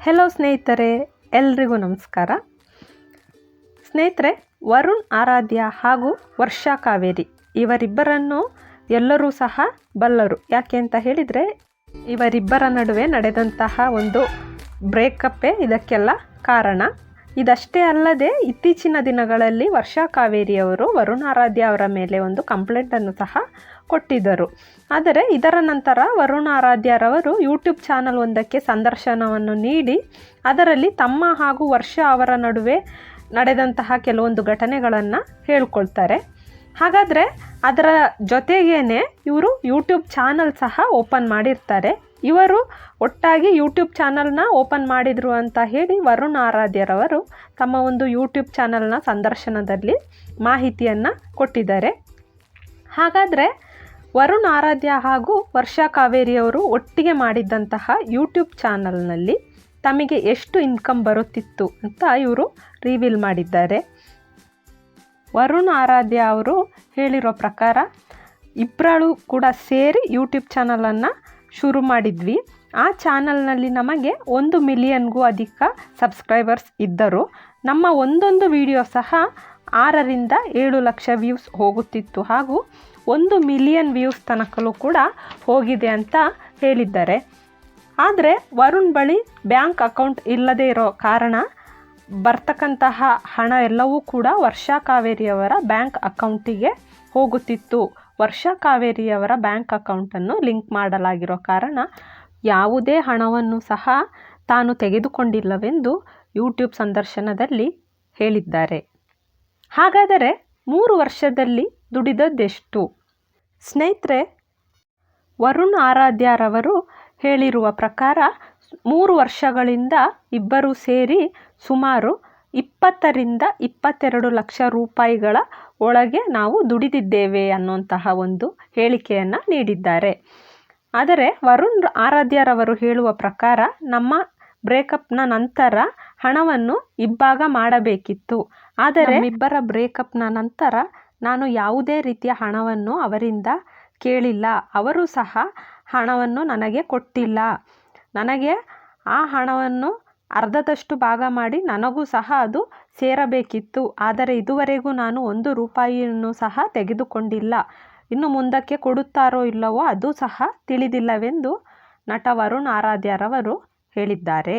Hello ಸ್ನೇಹಿತರೆ. ಎಲ್ರಿಗೂ ನಮಸ್ಕಾರ. ಸ್ನೇಹಿತರೆ, ವರುಣ್ ಆರಾಧ್ಯ ಹಾಗೂ ವರ್ಷಾ ಕಾವೇರಿ ಇವರಿಬ್ಬರನ್ನು ಎಲ್ಲರೂ ಸಹ ಬಲ್ಲರು. ಯಾಕೆ ಅಂತ ಹೇಳಿದರೆ, ಇವರಿಬ್ಬರ ನಡುವೆ ನಡೆದಂತಹ ಒಂದು ಬ್ರೇಕಪ್ಪೇ ಇದಕ್ಕೆಲ್ಲ ಕಾರಣ. ಇದಷ್ಟೇ ಅಲ್ಲದೆ ಇತ್ತೀಚಿನ ದಿನಗಳಲ್ಲಿ ವರ್ಷಾ ಕಾವೇರಿಯವರು ವರುಣಾರಾಧ್ಯ ಅವರ ಮೇಲೆ ಒಂದು ಕಂಪ್ಲೇಂಟನ್ನು ಸಹ ಕೊಟ್ಟಿದ್ದರು. ಆದರೆ ಇದರ ನಂತರ ವರುಣ್ ಆರಾಧ್ಯರವರು ಯೂಟ್ಯೂಬ್ ಚಾನಲ್ ಒಂದಕ್ಕೆ ಸಂದರ್ಶನವನ್ನು ನೀಡಿ, ಅದರಲ್ಲಿ ತಮ್ಮ ಹಾಗೂ ವರ್ಷ ಅವರ ನಡುವೆ ನಡೆದಂತಹ ಕೆಲವೊಂದು ಘಟನೆಗಳನ್ನು ಹೇಳ್ಕೊಳ್ತಾರೆ. ಹಾಗಾದರೆ ಅದರ ಜೊತೆಗೇನೆ ಇವರು ಯೂಟ್ಯೂಬ್ ಚಾನಲ್ ಸಹ ಓಪನ್ ಮಾಡಿರ್ತಾರೆ. ಇವರು ಒಟ್ಟಾಗಿ ಯೂಟ್ಯೂಬ್ ಚಾನಲ್ನ ಓಪನ್ ಮಾಡಿದರು ಅಂತ ಹೇಳಿ ವರುಣ್ ಆರಾಧ್ಯರವರು ತಮ್ಮ ಒಂದು ಯೂಟ್ಯೂಬ್ ಚಾನಲ್ನ ಸಂದರ್ಶನದಲ್ಲಿ ಮಾಹಿತಿಯನ್ನು ಕೊಟ್ಟಿದ್ದಾರೆ. ಹಾಗಾದರೆ ವರುಣ್ ಆರಾಧ್ಯ ಹಾಗೂ ವರ್ಷಾ ಕಾವೇರಿಯವರು ಒಟ್ಟಿಗೆ ಮಾಡಿದ್ದಂತಹ ಯೂಟ್ಯೂಬ್ ಚಾನಲ್ನಲ್ಲಿ ತಮಗೆ ಎಷ್ಟು ಇನ್ಕಮ್ ಬರುತ್ತಿತ್ತು ಅಂತ ಇವರು ರಿವೀಲ್ ಮಾಡಿದ್ದಾರೆ. ವರುಣ್ ಆರಾಧ್ಯ ಅವರು ಹೇಳಿರೋ ಪ್ರಕಾರ ಇಬ್ಬರಳು ಕೂಡ ಸೇರಿ ಯೂಟ್ಯೂಬ್ ಚಾನಲನ್ನು ಶುರು ಮಾಡಿದ್ವಿ. ಆ ಚಾನಲ್ನಲ್ಲಿ ನಮಗೆ ಒಂದು ಮಿಲಿಯನ್ಗೂ ಅಧಿಕ ಸಬ್ಸ್ಕ್ರೈಬರ್ಸ್ ಇದ್ದರು. ನಮ್ಮ ಒಂದೊಂದು ವಿಡಿಯೋ ಸಹ ಆರರಿಂದ ಏಳು ಲಕ್ಷ ವ್ಯೂಸ್ ಹೋಗುತ್ತಿತ್ತು ಹಾಗೂ ಒಂದು ಮಿಲಿಯನ್ ವ್ಯೂಸ್ ತನಕಲೂ ಕೂಡ ಹೋಗಿದೆ ಅಂತ ಹೇಳಿದ್ದಾರೆ. ಆದರೆ ವರುಣ್ ಬಳಿ ಬ್ಯಾಂಕ್ ಅಕೌಂಟ್ ಇಲ್ಲದೇ ಇರೋ ಕಾರಣ ಬರ್ತಕ್ಕಂತಹ ಹಣ ಎಲ್ಲವೂ ಕೂಡ ವರ್ಷಾ ಕಾವೇರಿಯವರ ಬ್ಯಾಂಕ್ ಅಕೌಂಟಿಗೆ ಹೋಗುತ್ತಿತ್ತು. ವರ್ಷಾ ಕಾವೇರಿಯವರ ಬ್ಯಾಂಕ್ ಅಕೌಂಟನ್ನು ಲಿಂಕ್ ಮಾಡಲಾಗಿರೋ ಕಾರಣ ಯಾವುದೇ ಹಣವನ್ನು ಸಹ ತಾನು ತೆಗೆದುಕೊಂಡಿಲ್ಲವೆಂದು ಯೂಟ್ಯೂಬ್ ಸಂದರ್ಶನದಲ್ಲಿ ಹೇಳಿದ್ದಾರೆ. ಹಾಗಾದರೆ ಮೂರು ವರ್ಷದಲ್ಲಿ ದುಡಿದದ್ದೆಷ್ಟು? ಸ್ನೇಹಿತರೆ, ವರುಣ್ ಆರಾಧ್ಯರವರು ಹೇಳಿರುವ ಪ್ರಕಾರ ಮೂರು ವರ್ಷಗಳಿಂದ ಇಬ್ಬರು ಸೇರಿ ಸುಮಾರು ಇಪ್ಪತ್ತರಿಂದ ಇಪ್ಪತ್ತೆರಡು ಲಕ್ಷ ರೂಪಾಯಿಗಳ ಒಳಗೆ ನಾವು ದುಡಿದಿದ್ದೇವೆ ಅನ್ನುವಂತಹ ಒಂದು ಹೇಳಿಕೆಯನ್ನು ನೀಡಿದ್ದಾರೆ. ಆದರೆ ವರುಣ್ ಆರಾಧ್ಯರವರು ಹೇಳುವ ಪ್ರಕಾರ ನಮ್ಮ ಬ್ರೇಕಪ್ನ ನಂತರ ಹಣವನ್ನು ಇಬ್ಬಾಗ ಮಾಡಬೇಕಿತ್ತು. ಆದರೆ ಇಬ್ಬರ ಬ್ರೇಕಪ್ನ ನಂತರ ನಾನು ಯಾವುದೇ ರೀತಿಯ ಹಣವನ್ನು ಅವರಿಂದ ಕೇಳಿಲ್ಲ. ಅವರು ಸಹ ಹಣವನ್ನು ನನಗೆ ಕೊಟ್ಟಿಲ್ಲ. ನನಗೆ ಆ ಹಣವನ್ನು ಅರ್ಧದಷ್ಟು ಭಾಗ ಮಾಡಿ ನನಗೂ ಸಹ ಅದು ಸೇರಬೇಕಿತ್ತು. ಆದರೆ ಇದುವರೆಗೂ ನಾನು ಒಂದು ರೂಪಾಯಿಯನ್ನು ಸಹ ತೆಗೆದುಕೊಂಡಿಲ್ಲ. ಇನ್ನು ಮುಂದಕ್ಕೆ ಕೊಡುತ್ತಾರೋ ಇಲ್ಲವೋ ಅದು ಸಹ ತಿಳಿದಿಲ್ಲವೆಂದು ನಟ ವರುಣ್ ಆರಾಧ್ಯರವರು ಹೇಳಿದ್ದಾರೆ.